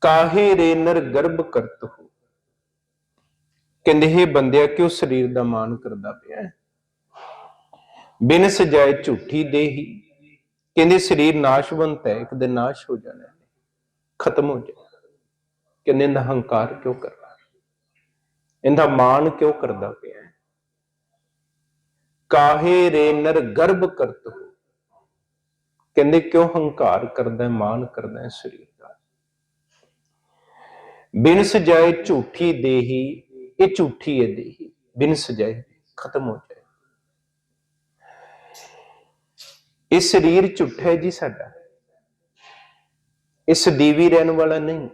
ਕਾਹੇ ਰੇ ਨਰ ਗਰਭ ਕਰਤ ਹੋ? ਕਹਿੰਦੇ, ਹੈ ਬੰਦਿਆ, ਕਿਉਂ ਸਰੀਰ ਦਾ ਮਾਨ ਕਰਦਾ ਪਿਆ ਬਿਨ ਸਜਾਏ ਝੂਠੀ ਦੇਹੀ। ਕਹਿੰਦੇ, ਸਰੀਰ ਨਾਸ਼ਵੰਤ ਹੈ, ਇੱਕ ਦਿਨ ਨਾਸ਼ ਹੋ ਜਾਣਾ ਹੈ, ਖਤਮ ਹੋ ਜਾਣਾ ਕਹਿੰਦੇ, ਇਹਦਾ ਹੰਕਾਰ ਕਿਉਂ ਕਰਦਾ ਇਹਦਾ ਮਾਨ ਕਿਉਂ ਕਰਦਾ ਪਿਆ ਕਾਹੇ ਰੇ ਨਰ ਗਰਭ ਕਰਤ ਹੋ? ਕਹਿੰਦੇ, ਕਿਉਂ ਹੰਕਾਰ ਕਰਦਾ ਹੈ ਮਾਨ ਕਰਦਾ ਸਰੀਰ? ਬਿਨ ਸਜਾਏ ਝੂਠੀ ਦੇਹੀ, ਇਹ ਝੂਠੀ ਹੈ ਦੇਹੀ, ਬਿਨ ਸਜਾਏ ਖਤਮ ਹੋ ਜਾਏ। ਇਹ ਸਰੀਰ ਝੂਠਾ ਹੈ ਜੀ ਸਾਡਾ। ਇਹ ਸਦੀਵੀ ਰਹਿਣ ਵਾਲਾ ਨਹੀਂ,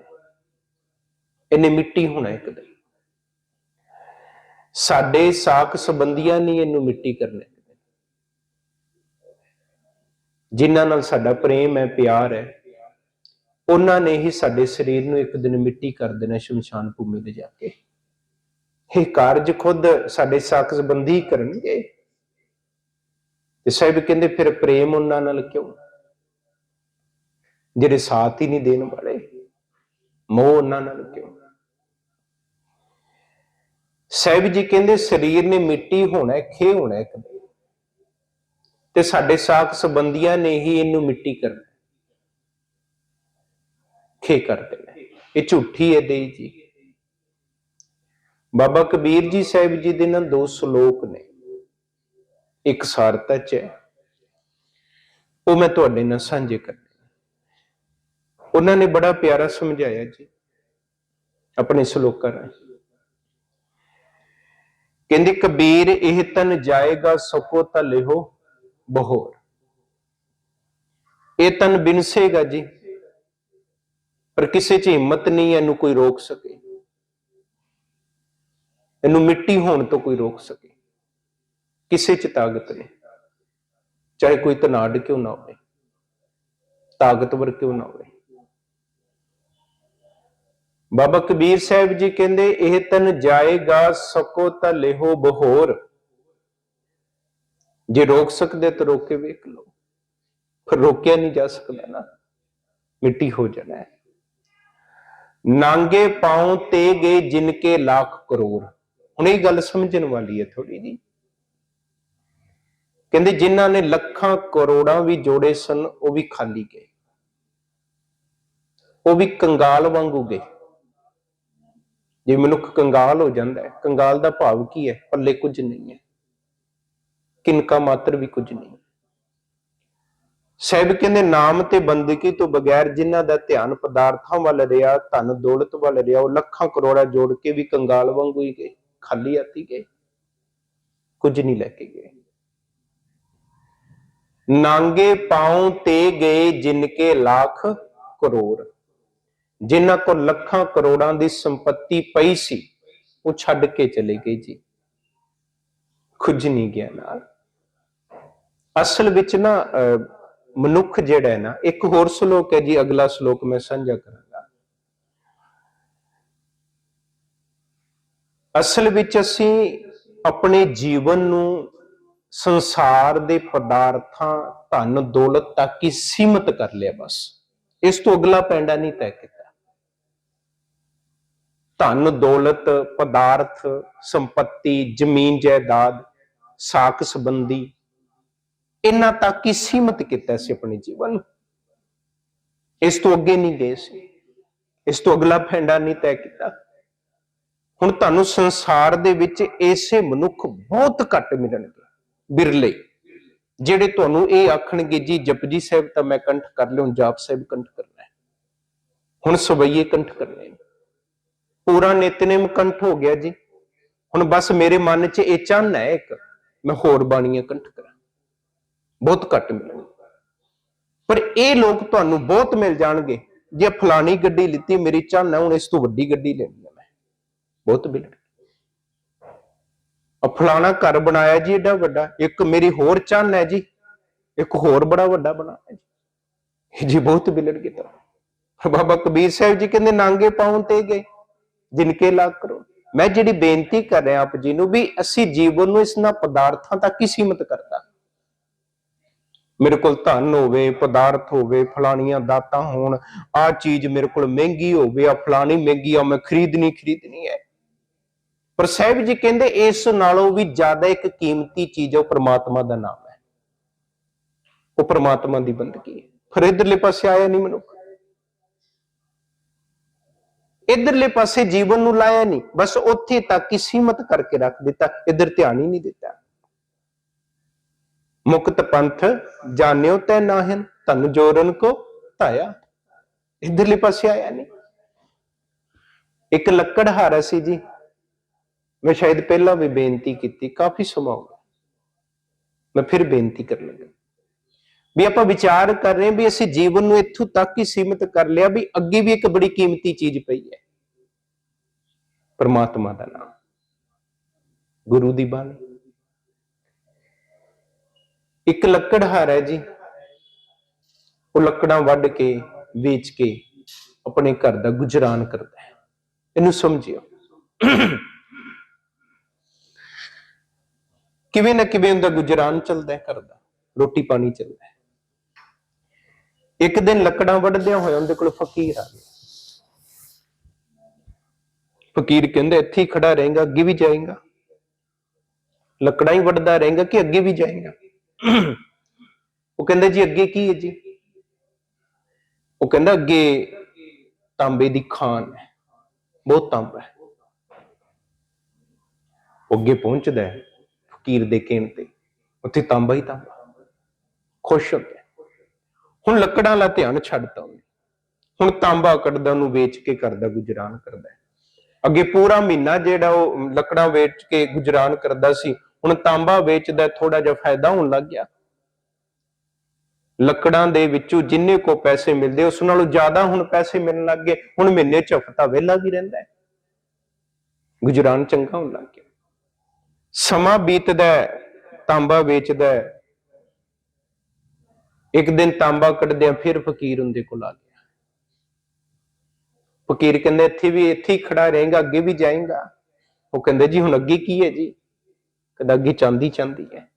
ਇਹਨੇ ਮਿੱਟੀ ਹੋਣਾ ਇੱਕ ਦਿਨ। ਸਾਡੇ ਸਾਖ ਸੰਬੰਧੀਆਂ ਨਹੀਂ ਇਹਨੂੰ ਮਿੱਟੀ ਕਰਨਾ ਇੱਕ ਜਿਨ੍ਹਾਂ ਨਾਲ ਸਾਡਾ ਪ੍ਰੇਮ ਹੈ, ਪਿਆਰ ਹੈ ਉਹਨਾਂ ਨੇ ਹੀ ਸਾਡੇ ਸਰੀਰ ਨੂੰ ਇੱਕ ਦਿਨ ਮਿੱਟੀ ਕਰ ਦੇਣਾ ਸ਼ਮਸ਼ਾਨ ਭੂਮੀ ਤੇ ਜਾ ਕੇ। ਇਹ ਕਾਰਜ ਖੁਦ ਸਾਡੇ ਸਾਖ ਸੰਬੰਧੀ ਕਰਨਗੇ। ਤੇ ਸਾਹਿਬ ਕਹਿੰਦੇ, ਫਿਰ ਪ੍ਰੇਮ ਉਹਨਾਂ ਨਾਲ ਕਿਉਂ? ਜਿਹੜੇ ਸਾਥ ਹੀ ਨਹੀਂ ਦੇਣ ਵਾਲੇ, ਮੋਹ ਉਹਨਾਂ ਨਾਲ ਕਿਉਂ? ਸਾਹਿਬ ਜੀ ਕਹਿੰਦੇ, ਸਰੀਰ ਨੇ ਮਿੱਟੀ ਹੋਣਾ ਖੇ ਹੋਣਾ ਇੱਕ ਤੇ ਸਾਡੇ ਸਾਖ ਸੰਬੰਧੀਆਂ ਨੇ ਹੀ ਇਹਨੂੰ ਮਿੱਟੀ ਕਰਨਾ ਖੇ ਕਰ ਦੇਣਾ ਇਹ ਝੂਠੀ ਹੈ ਦੇਈ ਜੀ। ਬਾਬਾ ਕਬੀਰ ਜੀ ਸਾਹਿਬ ਜੀ ਦੇ ਨਾਲ ਦੋ ਸ਼ਲੋਕ ਨੇ। ਇੱਕ ਸਾਰਤਾ ਚ ਹੈ। ਉਹ ਮੈਂ ਤੁਹਾਡੇ ਨਾਲ ਸਾਂਝੇ ਕਰਨੇ ਉਹਨਾਂ ਨੇ ਬੜਾ ਪਿਆਰਾ ਸਮਝਾਇਆ ਜੀ ਆਪਣੇ ਸ਼ਲੋਕਾਂ ਰਾਹੀਂ। ਕਹਿੰਦੇ, ਕਬੀਰ, ਇਹ ਤਨ ਜਾਏਗਾ ਸਕੋ ਤਾਂ ਲਿਹੋ ਬਹੋਰ। ਇਹ ਤਨ ਬਿਨਸੇਗਾ ਜੀ। ਪਰ ਕਿਸੇ 'ਚ ਹਿੰਮਤ ਨਹੀਂ, ਇਹਨੂੰ ਕੋਈ ਰੋਕ ਸਕੇ। ਇਹਨੂੰ ਮਿੱਟੀ ਹੋਣ ਤੋਂ ਕੋਈ ਰੋਕ ਸਕੇ। ਕਿਸੇ 'ਚ ਤਾਕਤ ਨਹੀਂ। ਚਾਹੇ ਕੋਈ ਤਨਾੜ ਕਿਉਂ ਨਾ ਹੋਵੇ ਤਾਕਤਵਰ ਕਿਉਂ ਨਾ ਹੋਵੇ। ਬਾਬਾ ਕਬੀਰ ਸਾਹਿਬ ਜੀ ਕਹਿੰਦੇ, ਇਹ ਤਨ ਜਾਏਗਾ, ਸਕੋ ਤਾਂ ਲੇਹੋ ਬਹੋਰ। ਜੇ ਰੋਕ ਸਕਦੇ ਤਾਂ ਰੋਕੇ ਵੇਖ ਲਓ। ਪਰ ਰੋਕਿਆ ਨਹੀਂ ਜਾ ਸਕਦਾ ਨਾ। ਮਿੱਟੀ ਹੋ ਜਾਣਾ ਹੈ। ਨਾਂਗੇ ਪਾਉ ਤੇ ਗਏ ਜਿਨ ਕੇ ਲੱਖ ਕਰੋੜ। ਹੁਣ ਇਹ ਗੱਲ ਸਮਝਣ ਵਾਲੀ ਹੈ ਥੋੜੀ ਜੀ। ਕਹਿੰਦੇ ਜਿਨ੍ਹਾਂ ਨੇ ਲੱਖਾਂ ਕਰੋੜਾਂ ਵੀ ਜੋੜੇ ਸਨ, ਉਹ ਵੀ ਖਾਲੀ ਗਏ। ਉਹ ਵੀ ਕੰਗਾਲ ਵਾਂਗੂ ਗਏ। ਜੇ ਮਨੁੱਖ ਕੰਗਾਲ ਹੋ ਜਾਂਦਾ ਹੈ, ਕੰਗਾਲ ਦਾ ਭਾਵ ਕੀ ਹੈ? ਪੱਲੇ ਕੁਝ ਨਹੀਂ ਹੈ। ਕਿਨਕਾ ਮਾਤਰ ਵੀ ਕੁਝ ਨਹੀਂ। ਸਾਹਿਬ ਕਹਿੰਦੇ ਨਾਮ ਤੇ ਬੰਦਗੀ ਤੋਂ ਬਗੈਰ ਜਿਨ੍ਹਾਂ ਦਾ ਧਿਆਨ ਪਦਾਰਥਾਂ ਵੱਲ ਰਿਹਾ ਧਨ ਦੌਲਤ ਵੱਲ ਰਿਹਾ ਉਹ ਲੱਖਾਂ ਕਰੋੜਾਂ ਜੋੜ ਕੇ ਵੀ ਕੰਗਾਲ ਵਾਂਗੂ ਹੀ ਗਏ ਖਾਲੀ ਆਤੀ ਗਏ ਕੁਝ ਨਹੀਂ ਲੈ ਕੇ ਗਏ। ਨਾਂਗੇ ਪਾਉ ਤੇ ਗਏ ਜਿਨ ਕੇ ਲੱਖ ਕਰੋੜ। ਜਿਨ੍ਹਾਂ ਕੋਲ ਲੱਖਾਂ ਕਰੋੜਾਂ ਦੀ ਸੰਪਤੀ ਪਈ ਸੀ ਉਹ ਛੱਡ ਕੇ ਚਲੇ ਗਏ ਜੀ। ਕੁਝ ਨਹੀਂ ਗਿਆ ਨਾਲ। ਅਸਲ ਵਿੱਚ ਨਾ ਅਹ, ਮਨੁੱਖ ਜਿਹੜਾ ਹੈ ਨਾ, ਇੱਕ ਹੋਰ ਸ਼ਲੋਕ ਹੈ ਜੀ, ਅਗਲਾ ਸ਼ਲੋਕ ਮੈਂ ਸਾਂਝਾ ਕਰਾਂਗਾ। ਅਸਲ ਵਿੱਚ ਅਸੀਂ ਆਪਣੇ ਜੀਵਨ ਨੂੰ ਸੰਸਾਰ ਦੇ ਪਦਾਰਥਾਂ, ਧਨ, ਦੌਲਤ ਤੱਕ ਹੀ ਸੀਮਤ ਕਰ ਲਿਆ ਬਸ। ਇਸ ਤੋਂ ਅਗਲਾ ਪੈਂਡਾ ਨਹੀਂ ਤੈਅ ਕੀਤਾ। ਧਨ, ਦੌਲਤ, ਪਦਾਰਥ, ਸੰਪਤੀ, ਜ਼ਮੀਨ, ਜਾਇਦਾਦ, ਸਾਖ ਸੰਬੰਧੀ ਇਹਨਾਂ ਤੱਕ ਹੀ ਸੀਮਤ ਕੀਤਾ ਸੀ ਆਪਣੇ ਜੀਵਨ ਨੂੰ? ਇਸ ਤੋਂ ਅੱਗੇ ਨਹੀਂ ਗਏ ਸੀ। ਇਸ ਤੋਂ ਅਗਲਾ ਫੈਂਡਾ ਨਹੀਂ ਤੈਅ ਕੀਤਾ। ਹੁਣ ਤੁਹਾਨੂੰ ਸੰਸਾਰ ਦੇ ਵਿੱਚ ਐਸੇ ਮਨੁੱਖ ਬਹੁਤ ਘੱਟ ਮਿਲਣਗੇ, ਬਿਰਲੇ, ਜਿਹੜੇ ਤੁਹਾਨੂੰ ਇਹ ਆਖਣਗੇ, ਜੀ, ਜਪਜੀ ਸਾਹਿਬ ਤਾਂ ਮੈਂ ਕੰਠ ਕਰ ਲਿਓ ਜਾਪ ਸਾਹਿਬ ਕੰਠ ਕਰਨਾ ਹੈ। ਹੁਣ ਸਵਈਏ ਕੰਠ ਕਰਨੇ ਨੇ। ਪੂਰਾ ਨਿਤਨੇਮ ਕੰਠ ਹੋ ਗਿਆ ਜੀ। ਹੁਣ ਬਸ ਮੇਰੇ ਮਨ 'ਚ ਇਹ ਚਾਹਨਾ ਹੈ ਇੱਕ, ਮੈਂ ਹੋਰ ਬਾਣੀਆਂ ਕੰਠ ਕਰਾਂ। ਬਹੁਤ ਘੱਟ ਮਿਲਣਗੇ। ਪਰ ਇਹ ਲੋਕ ਤੁਹਾਨੂੰ ਬਹੁਤ ਮਿਲ ਜਾਣਗੇ। ਜੇ ਫਲਾਣੀ ਗੱਡੀ ਲਿੱਤੀ, ਮੇਰੀ ਚਾਹਨਾ ਹੁਣ ਇਸ ਤੋਂ ਵੱਡੀ ਗੱਡੀ ਲੈਣੀ ਹੈ ਮੈਂ। ਬਹੁਤ ਮਿਲਣਗੇ। ਆ ਫਲਾਣਾ ਘਰ ਬਣਾਇਆ ਜੀ, ਏਡਾ ਵੱਡਾ। ਇੱਕ ਮੇਰੀ ਹੋਰ ਚਾਹਨਾ ਹੈ ਜੀ, ਇੱਕ ਹੋਰ ਬੜਾ ਵੱਡਾ ਬਣਾਇਆ ਜੀ। ਇਹ ਜੀ ਬਹੁਤ ਮਿਲਣਗੇ ਤਾਂ। ਬਾਬਾ ਕਬੀਰ ਸਾਹਿਬ ਜੀ ਕਹਿੰਦੇ, ਨਾਂਗੇ ਪਾਉਣ ਤੇ ਗਏ, ਜਿਨਕੇ ਲਾ ਕਰੋ। ਮੈਂ ਜਿਹੜੀ ਬੇਨਤੀ ਕਰ ਰਿਹਾ ਆਪ ਜੀ ਨੂੰ ਵੀ ਅਸੀਂ ਜੀਵਨ ਨੂੰ ਇਸ ਨਾਲ ਪਦਾਰਥਾਂ ਤੱਕ ਹੀ ਸੀਮਤ ਕਰਦਾ ਮੇਰੇ ਕੋਲ ਧਨ ਹੋਵੇ, ਪਦਾਰਥ ਹੋਵੇ, ਫਲਾਣੀਆਂ ਦਾਤਾਂ ਹੋਣ ਆ ਚੀਜ਼ ਮੇਰੇ ਕੋਲ ਮਹਿੰਗੀ ਹੋਵੇ ਆ ਫਲਾਣੀ ਮਹਿੰਗੀ ਆ, ਮੈਂ ਖਰੀਦਣੀ ਖਰੀਦਣੀ ਹੈ। ਪਰ ਸਾਹਿਬ ਜੀ ਕਹਿੰਦੇ ਇਸ ਨਾਲੋਂ ਵੀ ਜ਼ਿਆਦਾ ਇੱਕ ਕੀਮਤੀ ਚੀਜ਼ ਹੈ ਉਹ ਪ੍ਰਮਾਤਮਾ ਦਾ ਨਾਮ ਹੈ। ਉਹ ਪ੍ਰਮਾਤਮਾ ਦੀ ਬੰਦਗੀ ਹੈ। ਫਿਰ ਇਧਰਲੇ ਪਾਸੇ ਆਇਆ ਨਹੀਂ ਮਨੁੱਖ। ਇਧਰਲੇ ਪਾਸੇ ਜੀਵਨ ਨੂੰ ਲਾਇਆ ਨਹੀਂ। ਬਸ ਉੱਥੇ ਤੱਕ ਹੀ ਸੀਮਤ ਕਰਕੇ ਰੱਖ ਦਿੱਤਾ, ਇਧਰ ਧਿਆਨ ਹੀ ਨਹੀਂ ਦਿੱਤਾ। ਮੁਕਤ ਪੰਥ, ਜਾਣਿਓ ਤੈ ਨਾਹਨ ਤਨ ਜੋਰਨ ਕੋ ਧਾਇਆ। ਇਧਰਲੇ ਪਾਸੇ ਆਇਆ ਨਹੀਂ ਇੱਕ ਲੱਕੜਹਾਰਾ ਸੀ ਜੀ। ਮੈਂ ਸ਼ਾਇਦ ਪਹਿਲਾਂ ਵੀ ਬੇਨਤੀ ਕੀਤੀ, ਕਾਫੀ ਸਮਾਂ ਹੋ ਗਿਆ। ਮੈਂ ਫਿਰ ਬੇਨਤੀ ਕਰਨ ਲੱਗਾ। ਵੀ ਆਪਾਂ ਵਿਚਾਰ ਕਰ ਰਹੇ ਵੀ ਅਸੀਂ ਜੀਵਨ ਨੂੰ ਇੱਥੋਂ ਤੱਕ ਹੀ ਸੀਮਿਤ ਕਰ ਲਿਆ ਵੀ ਅੱਗੇ ਵੀ ਇੱਕ ਬੜੀ ਕੀਮਤੀ ਚੀਜ਼ ਪਈ ਹੈ। ਪਰਮਾਤਮਾ ਦਾ ਨਾਮ। ਗੁਰੂ ਦੀ ਬਾਣੀ। ਇੱਕ ਲੱਕੜਹਾਰ ਹੈ ਜੀ। ਉਹ ਲੱਕੜਾਂ ਵੱਢ ਕੇ, ਵੇਚ ਕੇ ਆਪਣੇ ਘਰ ਦਾ ਗੁਜ਼ਰਾਨ ਕਰਦਾ ਹੈ। ਇਹਨੂੰ ਸਮਝਿਓ। ਕਿਵੇਂ ਨਾ ਕਿਵੇਂ ਉਹਦਾ ਗੁਜ਼ਰਾਨ ਚੱਲਦਾ ਹੈ ਘਰ ਦਾ, ਰੋਟੀ ਪਾਣੀ ਚੱਲਦਾ ਹੈ। ਇੱਕ ਦਿਨ ਲੱਕੜਾਂ ਵੱਢਦਿਆਂ ਹੋਇਆ ਉਹਦੇ ਕੋਲ ਫਕੀਰ ਆ ਗਿਆ। ਫਕੀਰ ਕਹਿੰਦਾ, ਇੱਥੇ ਹੀ ਖੜਾ ਰਹੇਗਾ, ਅੱਗੇ ਵੀ ਜਾਏਗਾ। ਲੱਕੜਾਂ ਹੀ ਵੱਢਦਾ ਰਹੇਗਾ ਕਿ ਅੱਗੇ ਵੀ ਜਾਏਗਾ? ਉਹ ਕਹਿੰਦਾ ਜੀ ਅੱਗੇ ਕੀ ਹੈ ਜੀ? ਉਹ ਕਹਿੰਦਾ ਅੱਗੇ ਤਾਂਬੇ ਦੀ ਖਾਨ ਹੈ। ਬਹੁਤ ਤਾਂਬਾ ਹੈ। ਅੱਗੇ ਪਹੁੰਚਦਾ ਹੈ ਫਕੀਰ ਦੇ ਕਹਿਣ ਤੇ। ਉੱਥੇ ਤਾਂਬਾ ਹੀ ਤਾਂਬਾ। ਖੁਸ਼ ਹੋ ਗਿਆ। ਹੁਣ ਲੱਕੜਾਂ ਵਾਲਾ ਧਿਆਨ ਛੱਡਤਾ ਉਹਨੇ। ਹੁਣ ਤਾਂਬਾ ਕੱਢਦਾ, ਉਹਨੂੰ ਵੇਚ ਕੇ ਕਰਦਾ, ਗੁਜਰਾਨ ਕਰਦਾ ਅੱਗੇ ਪੂਰਾ ਮਹੀਨਾ ਜਿਹੜਾ ਉਹ ਲੱਕੜਾਂ ਵੇਚ ਕੇ ਗੁਜਰਾਨ ਕਰਦਾ ਸੀ ਹੁਣ ਤਾਂਬਾ ਵੇਚਦਾ ਥੋੜਾ ਜਿਹਾ ਫਾਇਦਾ ਹੋਣ ਲੱਗ ਗਿਆ। ਲੱਕੜਾਂ ਦੇ ਵਿੱਚੋਂ ਜਿੰਨੇ ਕੋ ਪੈਸੇ ਮਿਲਦੇ, ਉਸ ਨਾਲੋਂ ਜ਼ਿਆਦਾ ਹੁਣ ਪੈਸੇ ਮਿਲਣ ਲੱਗ ਗਏ। ਹੁਣ ਮਹੀਨੇ ਚ ਹਫਤਾ ਵਿਹਲਾ ਵੀ ਰਹਿੰਦਾ ਹੈ। ਗੁਜਰਾਨ ਚੰਗਾ ਹੋਣ ਲੱਗ ਗਿਆ। ਸਮਾਂ ਬੀਤਦਾ ਤਾਂਬਾ ਵੇਚਦਾ ਇੱਕ ਦਿਨ ਤਾਂਬਾ ਕੱਢਦਿਆਂ ਫਿਰ ਫਕੀਰ ਉਹਦੇ ਕੋਲ ਆ ਗਿਆ। ਫਕੀਰ ਕਹਿੰਦੇ, ਇੱਥੇ ਵੀ, ਇੱਥੇ ਹੀ ਖੜਾ ਰਹੇਗਾ, ਅੱਗੇ ਵੀ ਜਾਏਗਾ। ਉਹ ਕਹਿੰਦੇ, ਜੀ ਹੁਣ ਅੱਗੇ ਕੀ ਹੈ ਜੀ? ਕਹਿੰਦਾ ਅੱਗੇ ਚਾਂਦੀ ਚਾਂਦੀ ਹੈ।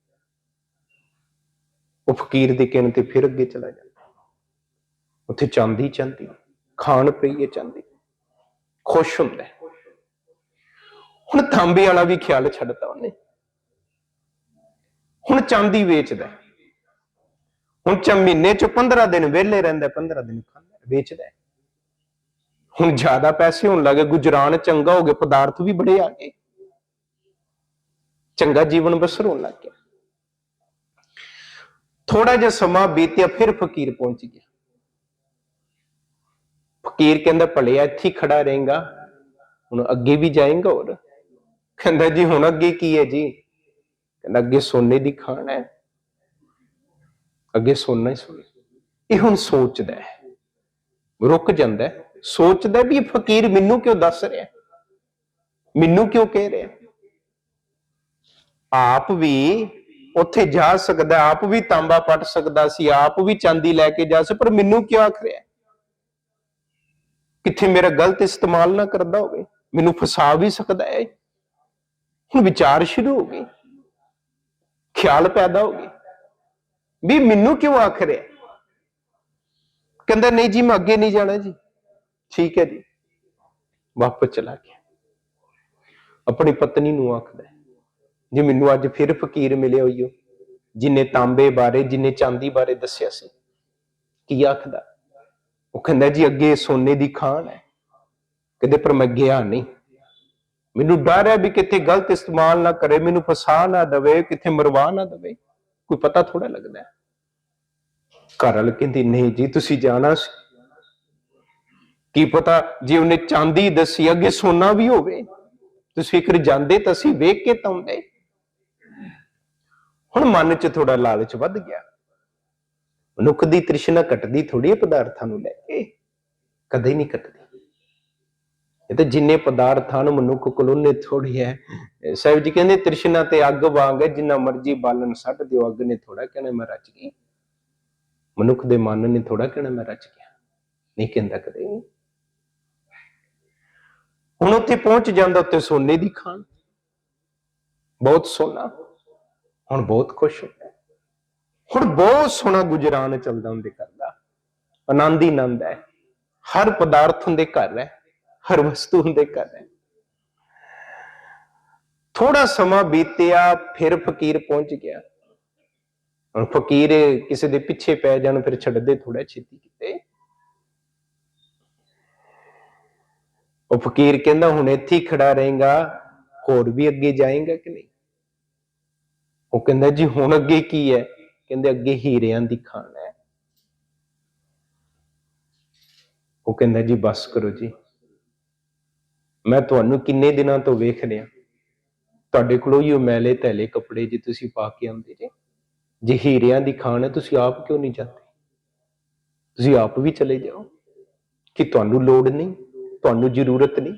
ਉਹ ਫਕੀਰ ਦੇ ਕਹਿਣ ਤੇ ਫਿਰ ਅੱਗੇ ਚਲਾ ਜਾਂਦਾ। ਉੱਥੇ ਚਾਂਦੀ ਚਾਂਦੀ ਖਾਣ ਪਈ ਹੈ ਚਾਂਦੀ ਖੁਸ਼ ਹੁੰਦਾ ਹੁਣ ਤਾਂਬੇ ਵਾਲਾ ਵੀ ਖਿਆਲ ਛੱਡਤਾ ਉਹਨੇ। ਹੁਣ ਚਾਂਦੀ ਵੇਚਦਾ ਹੁਣ ਚ ਮਹੀਨੇ ਚ 15 ਦਿਨ ਵਿਹਲੇ ਰਹਿੰਦਾ 15 ਦਿਨ ਖਾਂਦਾ ਵੇਚਦਾ ਹੁਣ ਜ਼ਿਆਦਾ ਪੈਸੇ ਹੋਣ ਲੱਗੇ ਗੁਜਰਾਨ ਚੰਗਾ ਹੋ ਗਿਆ, ਪਦਾਰਥ ਵੀ ਬੜੇ ਆ ਗਏ। ਚੰਗਾ ਜੀਵਨ ਬਸਰ ਹੋਣ ਲੱਗ ਗਿਆ। ਥੋੜਾ ਜਿਹਾ ਸਮਾਂ ਬੀਤਿਆ, ਫਿਰ ਫਕੀਰ ਪਹੁੰਚ ਗਿਆ। ਫਕੀਰ ਕਹਿੰਦਾ ਭਲਿਆ ਇੱਥੇ ਖੜਾ ਰਹੇਗਾ। ਹੁਣ ਅੱਗੇ ਵੀ ਜਾਏਗਾ ਹੋਰ? ਕਹਿੰਦਾ, ਜੀ, ਹੁਣ ਅੱਗੇ ਕੀ ਹੈ ਜੀ? ਕਹਿੰਦਾ, ਅੱਗੇ ਸੋਨੇ ਦੀ ਖਾਣ ਹੈ। ਅੱਗੇ ਸੋਨਾ ਹੀ ਸੋਨਾ। ਇਹ ਹੁਣ ਸੋਚਦਾ ਹੈ। ਰੁਕ ਜਾਂਦਾ ਸੋਚਦਾ ਵੀ ਇਹ ਫਕੀਰ ਮੈਨੂੰ ਕਿਉਂ ਦੱਸ ਰਿਹਾ ਮੈਨੂੰ ਕਿਉਂ ਕਹਿ ਰਿਹਾ ਆਪ ਵੀ ਉੱਥੇ ਜਾ ਸਕਦਾ, ਆਪ ਵੀ ਤਾਂਬਾ ਪਟ ਸਕਦਾ ਸੀ, ਆਪ ਵੀ ਚਾਂਦੀ ਲੈ ਕੇ ਜਾ ਸਕਦਾ ਪਰ ਮੈਨੂੰ ਕਿਉਂ ਆਖ ਰਿਹਾ? ਕਿੱਥੇ ਮੇਰਾ ਗਲਤ ਇਸਤੇਮਾਲ ਨਾ ਕਰਦਾ ਹੋਵੇ, ਮੈਨੂੰ ਫਸਾ ਵੀ ਸਕਦਾ ਹੈ। ਹੁਣ ਵਿਚਾਰ ਸ਼ੁਰੂ ਹੋ ਗਏ। ਖਿਆਲ ਪੈਦਾ ਹੋ ਗਏ। ਵੀ ਮੈਨੂੰ ਕਿਉਂ ਆਖ ਰਿਹਾ? ਕਹਿੰਦਾ, ਨਹੀਂ ਜੀ, ਮੈਂ ਅੱਗੇ ਨਹੀਂ ਜਾਣਾ ਜੀ। ਠੀਕ ਹੈ ਜੀ। ਵਾਪਸ ਚਲਾ ਗਿਆ। ਆਪਣੀ ਪਤਨੀ ਨੂੰ ਆਖਦਾ ਜੇ ਮੈਨੂੰ ਅੱਜ ਫਿਰ ਫਕੀਰ ਮਿਲਿਆ ਹੋਈਓ ਜਿਨੇ ਤਾਂਬੇ ਬਾਰੇ, ਜਿਨੇ ਚਾਂਦੀ ਬਾਰੇ ਦੱਸਿਆ ਸੀ, ਕੀ ਆਖਦਾ? ਉਹ ਕਹਿੰਦਾ ਜੀ, ਅੱਗੇ ਸੋਨੇ ਦੀ ਖਾਨ ਹੈ। ਕਹਿੰਦੇ, ਪਰ ਮੈਂ ਗਿਆ ਨਹੀਂ। ਮੈਨੂੰ ਡਰ ਹੈ ਵੀ ਕਿਤੇ ਗਲਤ ਇਸਤੇਮਾਲ ਨਾ ਕਰੇ, ਮੈਨੂੰ ਫਸਾ ਨਾ ਦਵੇ ਕਿਤੇ ਮਰਵਾ ਨਾ ਦਵੇ। ਕੋਈ ਪਤਾ ਥੋੜਾ ਲੱਗਦਾ ਘਰ ਵਾਲੇ ਕਹਿੰਦੀ, ਨਹੀਂ ਜੀ, ਤੁਸੀਂ ਜਾਣਾ ਸੀ। ਕੀ ਪਤਾ ਜੇ ਉਹਨੇ ਚਾਂਦੀ ਦੱਸੀ, ਅੱਗੇ ਸੋਨਾ ਵੀ ਹੋਵੇ। ਤੁਸੀਂ ਇੱਕ ਜਾਂਦੇ ਤਾਂ ਅਸੀਂ ਵੇਖ ਕੇ ਤਾਂ ਆਉਂਦੇ। ਹੁਣ ਮਨ 'ਚ ਥੋੜਾ ਲਾਲਚ ਵੱਧ ਗਿਆ। ਮਨੁੱਖ ਦੀ ਤ੍ਰਿਸ਼ਨਾ ਘਟਦੀ ਥੋੜੀ ਹੈ ਪਦਾਰਥਾਂ ਨੂੰ ਲੈ ਕੇ। ਕਦੇ ਨਹੀਂ ਘਟਦੀ ਇਹ ਤਾਂ ਜਿੰਨੇ ਪਦਾਰਥਾਂ ਨੂੰ ਮਨੁੱਖ ਕੋਲ ਉਹਨੇ ਥੋੜੀ ਹੈ। ਸਾਹਿਬ ਜੀ ਕਹਿੰਦੇ ਤ੍ਰਿਸ਼ਨਾ ਤੇ ਅੱਗ ਵਾਂਗ ਹੈ, ਜਿੰਨਾ ਮਰਜ਼ੀ ਬਾਲਣ ਸੱਟ ਦਿਓ, ਅੱਗ ਨੇ ਥੋੜਾ ਕਹਿਣਾ ਮੈਂ ਰਚ ਗਈ। ਮਨੁੱਖ ਦੇ ਮਨ ਨੇ ਥੋੜਾ ਕਹਿਣਾ ਮੈਂ ਰਚ ਗਿਆ। ਨਹੀਂ ਕਹਿੰਦਾ ਕਦੇ ਹੁਣ ਉੱਥੇ ਪਹੁੰਚ ਜਾਂਦਾ ਉੱਤੇ ਸੋਨੇ ਦੀ ਖਾਨ ਬਹੁਤ ਸੋਨਾ। ਹੁਣ ਬਹੁਤ ਖੁਸ਼ ਹੁੰਦਾ ਹੁਣ ਬਹੁਤ ਸੋਹਣਾ ਗੁਜਰਾਨ ਚੱਲਦਾ ਹੁੰਦੇ ਕਰਦਾ ਆਨੰਦ ਹੀ ਆਨੰਦ ਹੈ। ਹਰ ਪਦਾਰਥ ਹੁੰਦੇ ਘਰ ਹੈ। ਹਰ ਵਸਤੂ ਹੁੰਦੇ ਘਰ ਹੈ। ਥੋੜਾ ਸਮਾਂ ਬੀਤਿਆ, ਫਿਰ ਫਕੀਰ ਪਹੁੰਚ ਗਿਆ। ਹੁਣ ਫਕੀਰ ਕਿਸੇ ਦੇ ਪਿੱਛੇ ਪੈ ਜਾਣ, ਫਿਰ ਛੱਡਦੇ ਥੋੜਾ ਛੇਤੀ ਕਿਤੇ। ਉਹ ਫਕੀਰ ਕਹਿੰਦਾ, ਹੁਣ ਇੱਥੇ ਹੀ ਖੜਾ ਰਹੇਗਾ, ਹੋਰ ਵੀ ਅੱਗੇ ਜਾਏਗਾ ਕਿ ਨਹੀਂ? ਉਹ ਕਹਿੰਦਾ ਜੀ ਹੁਣ ਅੱਗੇ ਕੀ ਹੈ? ਕਹਿੰਦੇ ਅੱਗੇ ਹੀਰਿਆਂ ਦੀ ਖਾਨ ਹੈ। ਉਹ ਕਹਿੰਦਾ ਜੀ ਬਸ ਕਰੋ ਜੀ। ਮੈਂ ਤੁਹਾਨੂੰ ਕਿੰਨੇ ਦਿਨਾਂ ਤੋਂ ਵੇਖ ਰਿਹਾ। ਤੁਹਾਡੇ ਕੋਲੋਂ ਹੀ ਉਹ ਮੈਲੇ ਧੈਲੇ ਕੱਪੜੇ ਜੇ ਤੁਸੀਂ ਪਾ ਕੇ ਆਉਂਦੇ ਜੇ। ਜੇ ਹੀਰਿਆਂ ਦੀ ਖਾਨ ਹੈ, ਤੁਸੀਂ ਆਪ ਕਿਉਂ ਨਹੀਂ ਜਾਂਦੇ? ਤੁਸੀਂ ਆਪ ਵੀ ਚਲੇ ਜਾਓ। ਕਿ ਤੁਹਾਨੂੰ ਲੋੜ ਨਹੀਂ, ਤੁਹਾਨੂੰ ਜ਼ਰੂਰਤ ਨਹੀਂ।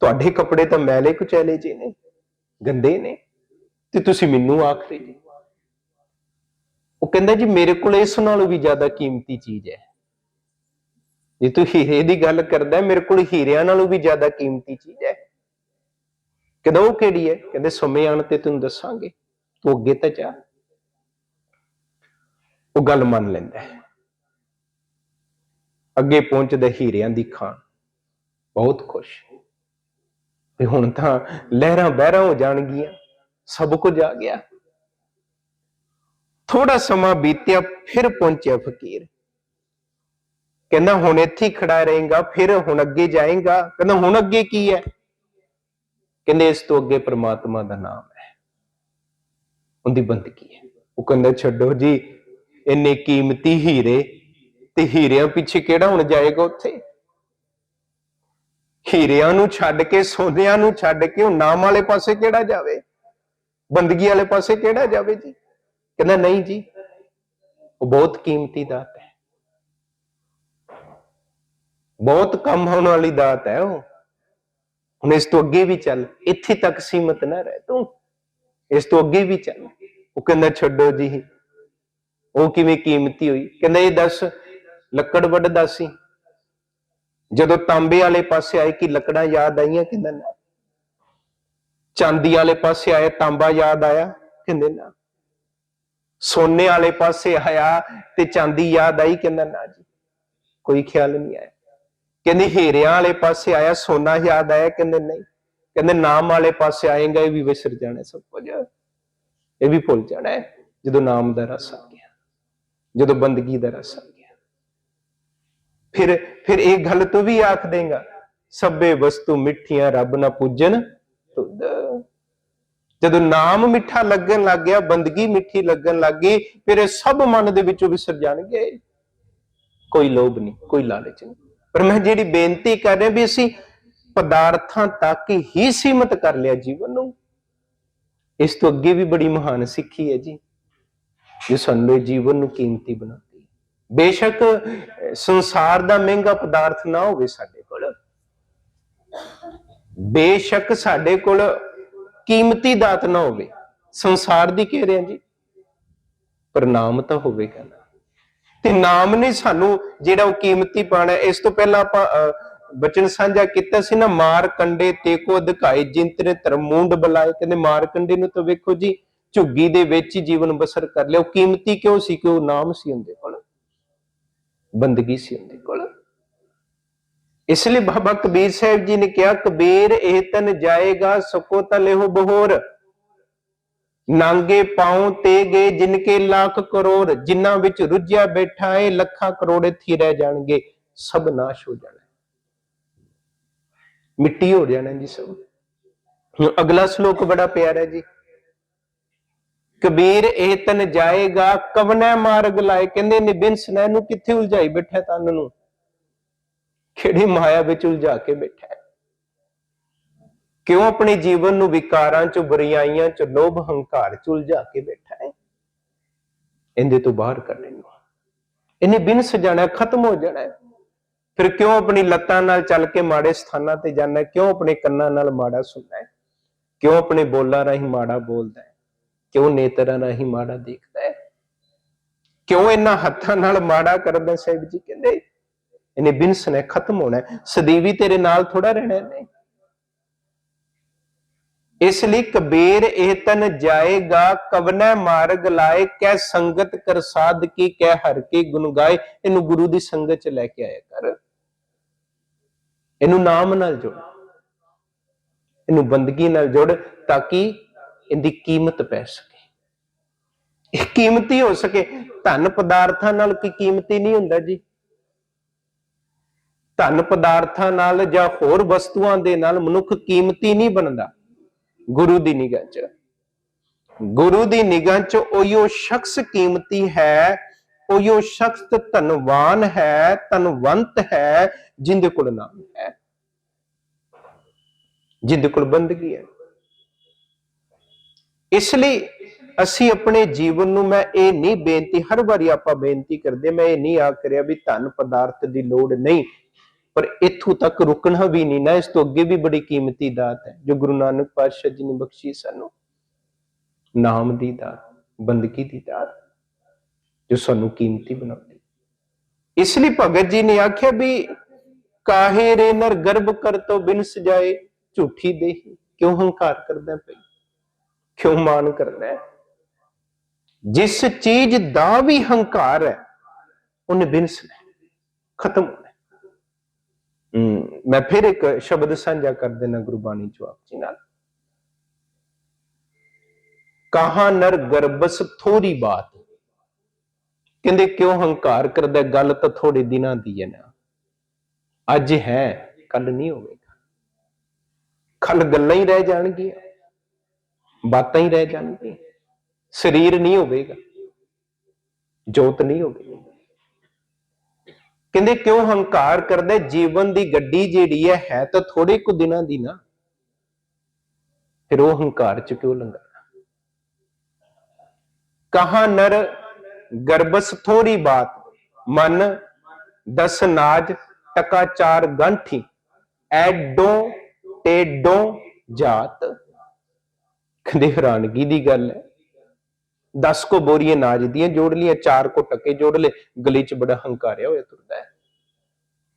ਤੁਹਾਡੇ ਕੱਪੜੇ ਤਾਂ ਮੈਲੇ ਕੁਚੈਲੇ ਜੇ ਨੇ, ਗੰਦੇ ਨੇ। ਤੇ ਤੁਸੀਂ ਮੈਨੂੰ ਆਖਦੇ ਜੀ। ਉਹ ਕਹਿੰਦਾ ਜੀ, ਮੇਰੇ ਕੋਲ ਇਸ ਨਾਲੋਂ ਵੀ ਜ਼ਿਆਦਾ ਕੀਮਤੀ ਚੀਜ਼ ਹੈ। ਜੇ ਤੂੰ ਹੀਰੇ ਦੀ ਗੱਲ ਕਰਦਾ, ਮੇਰੇ ਕੋਲ ਹੀਰਿਆਂ ਨਾਲੋਂ ਵੀ ਜ਼ਿਆਦਾ ਕੀਮਤੀ ਚੀਜ਼ ਹੈ। ਕਹਿੰਦਾ, ਉਹ ਕਿਹੜੀ ਹੈ? ਕਹਿੰਦੇ, ਸਮੇਂ ਆਣ ਤੇ ਤੈਨੂੰ ਦੱਸਾਂਗੇ। ਤੂੰ ਅੱਗੇ ਤਾਂ ਜਾ। ਉਹ ਗੱਲ ਮੰਨ ਲੈਂਦਾ ਹੈ। ਅੱਗੇ ਪਹੁੰਚਦਾ ਹੀਰਿਆਂ ਦੀ ਖਾਨ ਬਹੁਤ ਖੁਸ਼। ਤੇ ਹੁਣ ਤਾਂ ਲਹਿਰਾਂ ਬਹਿਰਾਂ ਹੋ ਜਾਣਗੀਆਂ। ਸਭ ਕੁਝ ਆ ਗਿਆ। ਥੋੜਾ ਸਮਾਂ ਬੀਤਿਆ, ਫਿਰ ਪਹੁੰਚਿਆ ਫਕੀਰ। ਕਹਿੰਦਾ, ਹੁਣ ਇੱਥੇ ਹੀ ਖੜਾ ਰਹੇਗਾ, ਫਿਰ ਹੁਣ ਅੱਗੇ ਜਾਏਗਾ। ਕਹਿੰਦਾ, ਹੁਣ ਅੱਗੇ ਕੀ ਹੈ? ਕਹਿੰਦੇ, ਇਸ ਤੋਂ ਅੱਗੇ ਪ੍ਰਮਾਤਮਾ ਦਾ ਨਾਮ ਹੈ। ਉਹਦੀ ਬੰਦਗੀ ਹੈ। ਉਹ ਕਹਿੰਦਾ, ਛੱਡੋ ਜੀ, ਇੰਨੇ ਕੀਮਤੀ ਹੀਰੇ ਤੇ ਹੀਰਿਆਂ ਪਿੱਛੇ ਕਿਹੜਾ ਹੁਣ ਜਾਏਗਾ ਉੱਥੇ? ਹੀਰਿਆਂ ਨੂੰ ਛੱਡ ਕੇ ਸੋਨਿਆਂ ਨੂੰ ਛੱਡ ਕੇ ਉਹ ਨਾਮ ਵਾਲੇ ਪਾਸੇ ਕਿਹੜਾ ਜਾਵੇ? ਬੰਦਗੀ ਵਾਲੇ ਪਾਸੇ ਕਿਹੜਾ ਜਾਵੇ ਜੀ? ਕਹਿੰਦਾ ਨਹੀਂ ਜੀ, ਉਹ ਬਹੁਤ ਕੀਮਤੀ ਦਾਤ ਹੈ। ਬਹੁਤ ਕੰਮ ਆਉਣ ਵਾਲੀ ਦਾਤ ਹੈ ਉਹ। ਹੁਣ ਇਸ ਤੋਂ ਅੱਗੇ ਵੀ ਚੱਲ, ਇੱਥੇ ਤੱਕ ਸੀਮਤ ਨਾ ਰਹਿ ਤੂੰ। ਇਸ ਤੋਂ ਅੱਗੇ ਵੀ ਚੱਲ। ਉਹ ਕਹਿੰਦਾ ਛੱਡੋ ਜੀ। ਉਹ ਕਿਵੇਂ ਕੀਮਤੀ ਹੋਈ? ਕਹਿੰਦਾ ਇਹ ਦੱਸ, ਲੱਕੜ ਵੱਢਦਾ ਸੀ। ਜਦੋਂ ਤਾਂਬੇ ਵਾਲੇ ਪਾਸੇ ਆਏ ਕਿ ਲੱਕੜਾਂ ਯਾਦ ਆਈਆਂ? ਕਹਿੰਦਾ ਨਾ। ਚਾਂਦੀ ਵਾਲੇ ਪਾਸੇ ਆਏ, ਤਾਂਬਾ ਯਾਦ ਆਇਆ? ਕਹਿੰਦੇ ਨਾ। ਸੋਨੇ ਵਾਲੇ ਪਾਸੇ ਆਇਆ ਤੇ ਚਾਂਦੀ ਯਾਦ ਆਈ? ਕਹਿੰਦਾ ਨਾ ਜੀ, ਕੋਈ ਖਿਆਲ ਨਹੀਂ ਆਇਆ। ਕਹਿੰਦੇ ਹੀਰਿਆਂ ਵਾਲੇ ਪਾਸੇ ਆਇਆ, ਸੋਨਾ ਯਾਦ ਆਇਆ? ਕਹਿੰਦੇ ਨਹੀਂ। ਕਹਿੰਦੇ ਨਾਮ ਵਾਲੇ ਪਾਸੇ ਆਏਗਾ, ਇਹ ਵੀ ਵਿਸਰ ਜਾਣਾ ਸਭ ਕੁਝ। ਇਹ ਵੀ ਭੁੱਲ ਜਾਣਾ ਜਦੋਂ ਨਾਮ ਦਾ ਰਸ ਆ ਗਿਆ, ਜਦੋਂ ਬੰਦਗੀ ਦਾ ਰਸ ਆ ਗਿਆ। ਫਿਰ ਫਿਰ ਇਹ ਗੱਲ ਤੂੰ ਵੀ ਆਖ ਦੇਗਾ, ਸਭੇ ਵਸਤੂ ਮਿੱਠੀਆਂ, ਰੱਬ ਨਾ ਪੂਜਨ ਤੁਧ। ਜਦੋਂ ਨਾਮ ਮਿੱਠਾ ਲੱਗਣ ਲੱਗ ਗਿਆ, ਬੰਦਗੀ ਮਿੱਠੀ ਲੱਗਣ ਲੱਗ ਗਈ, ਫਿਰ ਇਹ ਸਭ ਮਨ ਦੇ ਵਿੱਚੋਂ ਵਿਸਰ ਜਾਣਗੇ। ਕੋਈ ਲੋਭ ਨਹੀਂ, ਕੋਈ ਲਾਲਚ ਨਹੀਂ। ਪਰ ਮੈਂ ਜਿਹੜੀ ਬੇਨਤੀ ਕਰ ਰਿਹਾ ਵੀ ਅਸੀਂ ਪਦਾਰਥਾਂ ਤੱਕ ਹੀ ਸੀਮਤ ਕਰ ਲਿਆ ਜੀਵਨ ਨੂੰ, ਇਸ ਤੋਂ ਅੱਗੇ ਵੀ ਬੜੀ ਮਹਾਨ ਸਿੱਖੀ ਹੈ ਜੀ, ਜੋ ਸਾਨੂੰ ਜੀਵਨ ਨੂੰ ਕੀਮਤੀ ਬਣਾਉਂਦੀ ਹੈ। ਬੇਸ਼ੱਕ ਸੰਸਾਰ ਦਾ ਮਹਿੰਗਾ ਪਦਾਰਥ ਨਾ ਹੋਵੇ ਸਾਡੇ ਕੋਲ, ਬੇਸ਼ੱਕ ਸਾਡੇ ਕੋਲ ਕੀਮਤੀ ਦਾਤ ਨਾ ਹੋਵੇ। ਸੰਸਾਰ ਦੀ ਕਹਿ ਰਿਹਾ ਜੀ? ਪਰ ਨਾਮ ਤਾਂ ਹੋਵੇਗਾ ਨਾ। ਤੇ ਨਾਮ ਨੇ ਸਾਨੂੰ ਜਿਹੜਾ ਉਹ ਕੀਮਤੀ ਪਾਣਾ ਇਸ ਤੋਂ ਪਹਿਲਾਂ ਆਪਾਂ ਅਹ, ਬਚਨ ਸਾਂਝਾ ਕੀਤਾ ਸੀ ਨਾ ਮਾਰ ਕੰਡੇ ਤੇ ਕੋ ਅਧਿਕਾਈ ਜਿੰਤਰੇ ਧਰਮੂੰਡ ਬੁਲਾਏ। ਕਹਿੰਦੇ ਮਾਰ ਕੰਡੇ ਨੂੰ ਤਾਂ ਵੇਖੋ ਜੀ ਝੁੱਗੀ ਦੇ ਵਿੱਚ ਹੀ ਜੀਵਨ ਬਸਰ ਕਰ ਲਿਆ। ਉਹ ਕੀਮਤੀ ਕਿਉਂ ਸੀ? ਕਿ ਉਹ ਨਾਮ ਸੀ ਉਹਦੇ ਕੋਲ। ਬੰਦਗੀ ਸੀ ਉਹਦੇ ਕੋਲ। ਇਸ ਲਈ ਬਾਬਾ ਕਬੀਰ ਸਾਹਿਬ ਜੀ ਨੇ ਕਿਹਾ, ਕਬੀਰ ਇਹ ਤਨ ਜਾਏਗਾ, ਸਕੋ ਤਲੇਹੁ ਬਹੋਰ। ਨਾਂਗੇ ਪਾਉ ਤੇ ਗਏ ਜਿਨਕੇ ਲੱਖ ਕਰੋੜ ਜਿਨ੍ਹਾਂ ਵਿੱਚ ਰੁੱਝਿਆ ਬੈਠਾ ਏ, ਲੱਖਾਂ ਕਰੋੜ ਇੱਥੇ ਰਹਿ ਜਾਣਗੇ। ਸਭ ਨਾਸ਼ ਹੋ ਜਾਣਾ ਮਿੱਟੀ ਹੋ ਜਾਣਾ ਜੀ ਸਭ। ਅਗਲਾ ਸ਼ਲੋਕ ਬੜਾ ਪਿਆਰਾ ਹੈ ਜੀ। ਕਬੀਰ ਇਹ ਤਨ ਜਾਏਗਾ, ਕਵਨੈ ਮਾਰਗ ਲਾਏ। ਕਹਿੰਦੇ ਨਿਬਿੰਸ ਨੇ ਨੂੰ ਕਿੱਥੇ ਉਲਝਾਈ ਬੈਠਾ ਤਨ ਨੂੰ? ਕਿਹੜੀ ਮਾਇਆ ਵਿੱਚ ਉਲਝਾ ਕੇ ਬੈਠਾ ਹੈ? ਕਿਉਂ ਆਪਣੇ ਜੀਵਨ ਨੂੰ ਵਿਕਾਰਾਂ ਚ ਬੁਰਾਈਆਂ ਚ, ਲੋਭ ਹੰਕਾਰ ਚ ਉਲਝਾ ਕੇ ਬੈਠਾ ਹੈ? ਇਹਦੇ ਤੋਂ ਬਾਹਰ ਕੱਢਣ ਨੂੰ ਇਹਨੇ ਬਿਨ ਸਜਾਣਾ ਖਤਮ ਹੋ ਜਾਣਾ ਹੈ। ਫਿਰ ਕਿਉਂ ਆਪਣੀ ਲੱਤਾਂ ਨਾਲ ਚੱਲ ਕੇ ਮਾੜੇ ਸਥਾਨਾਂ ਤੇ ਜਾਣਾ ਕਿਉਂ ਆਪਣੇ ਕੰਨਾਂ ਨਾਲ ਮਾੜਾ ਸੁਣਨਾ ਹੈ? ਕਿਉਂ ਆਪਣੇ ਬੋਲਾਂ ਰਾਹੀਂ ਮਾੜਾ ਬੋਲਦਾ ਹੈ? ਕਿਉਂ ਨੇਤਰਾਂ ਰਾਹੀਂ ਮਾੜਾ ਦੇਖਦਾ ਹੈ? ਕਿਉਂ ਇਹਨਾਂ ਹੱਥਾਂ ਨਾਲ ਮਾੜਾ ਕਰਦਾ ਸਾਹਿਬ ਜੀ ਕਹਿੰਦੇ ਇਹਨੇ ਬਿਨਸਣਾ ਖਤਮ ਹੋਣਾ ਸਦੀਵੀ ਤੇਰੇ ਨਾਲ ਥੋੜਾ ਰਹਿਣਾ ਨੇ ਇਸ ਲਈ ਕਬੀਰ ਇਹ ਤਨ ਜਾਏਗਾ, ਕਵਨੈ ਮਾਰਗ ਲਾਏ, ਕਹਿ ਸੰਗਤ ਕਰ ਸਾਧ ਕੀ, ਕਹਿ ਹਰ ਕੀ ਗੁਣ ਗਾਏ। ਇਹਨੂੰ ਗੁਰੂ ਦੀ ਸੰਗਤ ਚ ਲੈ ਕੇ ਆਇਆ ਕਰ। ਇਹਨੂੰ ਨਾਮ ਨਾਲ ਜੋੜ। ਇਹਨੂੰ ਬੰਦਗੀ ਨਾਲ ਜੋੜ ਤਾਂ ਕਿ ਇਹਦੀ ਕੀਮਤ ਪੈ ਸਕੇ। ਇਹ ਕੀਮਤੀ ਹੋ ਸਕੇ। ਧਨ ਪਦਾਰਥਾਂ ਨਾਲ ਕੋਈ ਕੀਮਤੀ ਨਹੀਂ ਹੁੰਦਾ ਜੀ। ਧਨ ਪਦਾਰਥਾਂ ਨਾਲ ਜਾਂ ਹੋਰ ਵਸਤੂਆਂ ਦੇ ਨਾਲ ਮਨੁੱਖ ਕੀਮਤੀ ਨਹੀਂ ਬਣਦਾ। ਗੁਰੂ ਦੀ ਨਿਗਾਹ 'ਚ। ਗੁਰੂ ਦੀ ਨਿਗਾਹ 'ਚ ਉਹੋ ਸ਼ਖਸ ਕੀਮਤੀ ਹੈ ਉਹੋ ਸ਼ਖਸ ਧਨਵਾਨ ਹੈ, ਧਨਵੰਤ ਹੈ, ਜਿੰਦੇ ਕੋਲ ਨਾਮ ਹੈ। ਜਿੰਦੇ ਕੋਲ ਬੰਦਗੀ ਹੈ। ਇਸ ਲਈ ਅਸੀਂ ਆਪਣੇ ਜੀਵਨ ਨੂੰ ਮੈਂ ਇਹ ਨਹੀਂ ਬੇਨਤੀ, ਹਰ ਵਾਰੀ ਆਪਾਂ ਬੇਨਤੀ ਕਰਦੇ, ਮੈਂ ਇਹ ਨਹੀਂ ਆ ਕਰਿਆ ਵੀ ਧਨ ਪਦਾਰਥ ਦੀ ਲੋੜ ਨਹੀਂ। ਪਰ ਇੱਥੋਂ ਤੱਕ ਰੁਕਣਾ ਵੀ ਨਹੀਂ ਨਾ ਇਸ ਤੋਂ ਅੱਗੇ ਵੀ ਬੜੀ ਕੀਮਤੀ ਦਾਤ ਹੈ ਜੋ ਗੁਰੂ ਨਾਨਕ ਪਾਤਸ਼ਾਹ ਜੀ ਨੇ ਬਖਸ਼ੀ ਸਾਨੂੰ। ਨਾਮ ਦੀ ਦਾਤ ਬੰਦਗੀ ਦੀ ਦਾਤ ਜੋ ਸਾਨੂੰ ਕੀਮਤੀ ਬਣਾਉਂਦੀ। ਇਸ ਲਈ ਭਗਤ ਜੀ ਨੇ ਆਖਿਆ ਵੀ ਕਾਹੇ ਰੇ ਨਰ ਗਰਭ ਕਰ ਤੋ ਬਿਨ ਸਜਾਏ ਝੂਠੀ ਦੇਹੀ ਕਿਉਂ ਹੰਕਾਰ ਕਰਦਾ ਪਈ ਕਿਉਂ ਮਾਨ ਕਰਦਾ ਜਿਸ ਚੀਜ਼ ਦਾ ਵੀ ਹੰਕਾਰ ਹੈ ਉਹਨੇ ਬਿਨਸ ਹੈ, ਖਤਮ। ਮੈਂ ਫਿਰ ਇੱਕ ਸ਼ਬਦ ਸਾਂਝਾ ਕਰ ਦੇਣਾ ਗੁਰਬਾਣੀ ਚੋਂ ਆਪ ਜੀ ਨਾਲ। ਕਹਾ ਨਰ ਗਰਬਸ ਥੋੜੀ ਬਾਤ। ਕਹਿੰਦੇ ਕਿਉਂ ਹੰਕਾਰ ਕਰਦਾ ਗੱਲ ਤਾਂ ਥੋੜੇ ਦਿਨਾਂ ਦੀ ਹੈ ਨਾ। ਅੱਜ ਹੈ ਕੱਲ ਨਹੀਂ ਹੋਵੇਗਾ। ਕੱਲ ਗੱਲਾਂ ਹੀ ਰਹਿ ਜਾਣਗੀਆਂ, ਬਾਤਾਂ ਹੀ ਰਹਿ ਜਾਣਗੀਆਂ। ਸਰੀਰ ਨਹੀਂ ਹੋਵੇਗਾ, ਜੋਤ ਨਹੀਂ ਹੋਵੇਗੀ। ਕਹਿੰਦੇ ਕਿਉਂ ਹੰਕਾਰ ਕਰਦਾ? ਜੀਵਨ ਦੀ ਗੱਡੀ ਜਿਹੜੀ ਹੈ ਹੈ ਤਾਂ ਥੋੜੇ ਕੁ ਦਿਨਾਂ ਦੀ ਨਾ। ਫਿਰ ਉਹ ਹੰਕਾਰ ਚ ਕਿਉਂ ਲੰਗਾ ਕਹਾ ਨਰ ਗਰਬਸ ਥੋੜੀ ਬਾਤ, ਮਨ ਦਸ ਨਾਜ ਟਕਾ ਚਾਰ ਗੰਠੀ, ਐਡੋ ਟੇਡੋ ਜਾਤ। ਕਹਿੰਦੇ ਹੈਰਾਨਗੀ ਦੀ ਗੱਲ ਹੈ। 10 ਕੋ ਬੋਰੀਆਂ ਨਾਜ ਦੀਆਂ ਜੋੜ ਲੀਆਂ ਚਾਰ ਕੋ ਟੱਕੇ ਜੋੜ ਲੇ ਗਲੀ ਚ ਬੜਾ ਹੰਕਾਰਿਆ ਹੋਇਆ ਤੁਰਦਾ ਹੈ।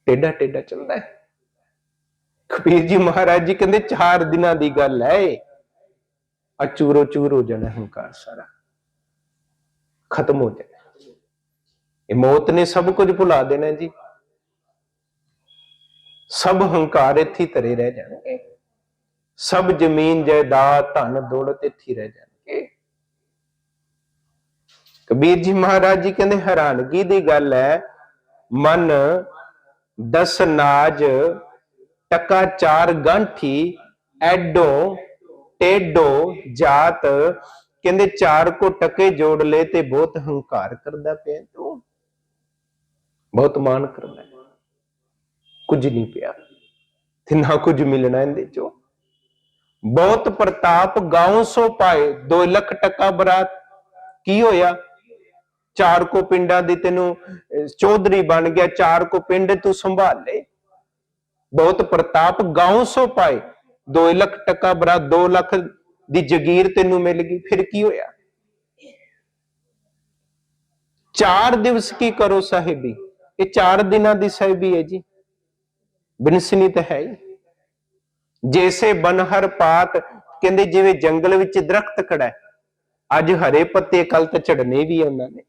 ਟੇਡਾ ਟੇਡਾ ਚੱਲਦਾ ਹੈ। ਕਬੀਰ ਜੀ ਮਹਾਰਾਜ ਜੀ ਕਹਿੰਦੇ, ਚਾਰ ਦਿਨਾਂ ਦੀ ਗੱਲ ਹੈ ਆ ਚੂਰੋ ਚੂਰ ਹੋ ਜਾਣਾ ਹੰਕਾਰ ਸਾਰਾ। ਖਤਮ ਹੋ ਜਾਣਾ ਇਹ ਮੌਤ ਨੇ ਸਭ ਕੁਝ ਭੁਲਾ ਦੇਣਾ ਜੀ। ਸਭ ਹੰਕਾਰ ਇੱਥੇ ਹੀ ਧਰੇ ਰਹਿ ਜਾਣਗੇ। ਸਭ ਜ਼ਮੀਨ, ਜਾਇਦਾਦ, ਧਨ, ਦੌਲਤ ਇੱਥੇ ਰਹਿ ਜਾਣਗੇ। ਕਬੀਰ ਜੀ ਮਹਾਰਾਜ ਜੀ ਕਹਿੰਦੇ ਹੈਰਾਨਗੀ ਦੀ ਗੱਲ ਹੈ, ਮਨ ਦਸ ਨਾਜ, ਟਕਾ ਚਾਰ ਗੰਠੀ, ਐਡੋ, ਟੇਡੋ ਜਾਤ, ਕਹਿੰਦੇ ਚਾਰ ਕੋ ਟਕੇ ਜੋੜ ਲੈ ਤੇ ਬਹੁਤ ਹੰਕਾਰ ਕਰਦਾ ਪਿਆ ਤੂੰ ਬਹੁਤ ਮਾਨ ਕਰਦਾ ਹੈ। ਕੁਝ ਨਹੀਂ ਪਿਆ। ਤੇ ਨਾ ਕੁਝ ਮਿਲਣਾ ਇਹਦੇ ਚੋਂ। ਬਹੁਤ ਪ੍ਰਤਾਪ ਗਾਉਂ ਸੋ ਪਾਏ 2 ਲੱਖ ਟਕਾ ਬਰਾਤ। ਕੀ ਹੋਇਆ? ਚਾਰ ਕੋ ਪਿੰਡਾਂ ਦੀ ਤੈਨੂੰ ਚੌਧਰੀ ਬਣ ਗਿਆ, ਚਾਰ ਕੋ ਪਿੰਡ ਤੂੰ ਸੰਭਾਲ ਲੈ ਬਹੁਤ ਪ੍ਰਤਾਪ ਗਾਉਂ ਸੋ ਪਾਏ। 2 ਲੱਖ ਟਕਾ ਬਰਾਤ 2 ਲੱਖ ਦੀ ਜ਼ਗੀਰ ਤੈਨੂੰ ਮਿਲ ਗਈ। ਫਿਰ ਕੀ ਹੋਇਆ? ਚਾਰ ਦਿਵਸ ਕੀ ਕਰੋ ਸਾਹਿਬੀ? ਇਹ ਚਾਰ ਦਿਨਾਂ ਦੀ ਸਾਹਿਬੀ ਹੈ ਜੀ। ਬਿਨਸਨੀ ਤਾਂ ਹੈ ਹੀ। ਜੈਸੇ ਬਨਹਰ ਪਾਤ, ਕਹਿੰਦੇ ਜਿਵੇਂ ਜੰਗਲ ਵਿੱਚ ਦਰਖਤ ਖੜਾ ਹੈ। ਅੱਜ ਹਰੇ ਪੱਤੇ ਕੱਲ ਤਾਂ ਝੜਨੇ ਵੀ ਆ ਉਹਨਾਂ ਨੇ।